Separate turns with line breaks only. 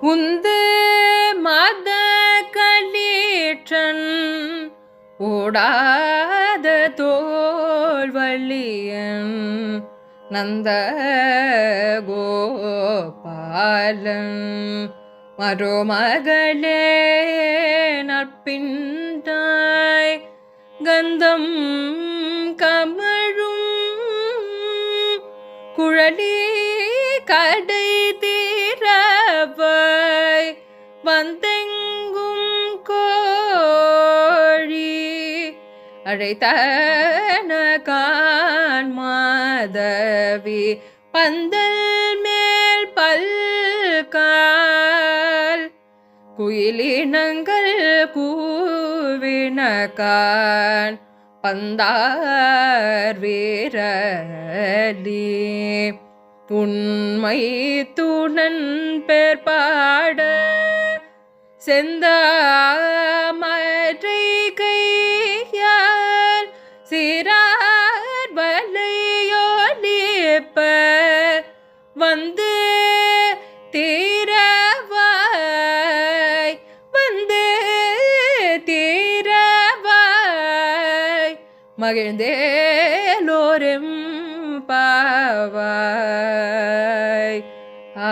உந்து மத களீற்றன் ஓடாத தோல்வழியன் நந்த கோபாலன். மருமகளே நற்பின்றாய் கந்தம் கமழும் குழலி கடை தீரவாய் வந்தெங்கும் கோழி அழைத்தன மாதவி. பந்தல் மேல் பல்கால் குயிலினங்கள் கூவினகான் பந்தார் வீரலி. உண்மை துணன் பேர் பாட கையால் சிறார் வலையோலிப்ப வந்து தீரவாய் வந்து தீரவாய் மகிழ்ந்தேலோரும் பாவாய். ஆ.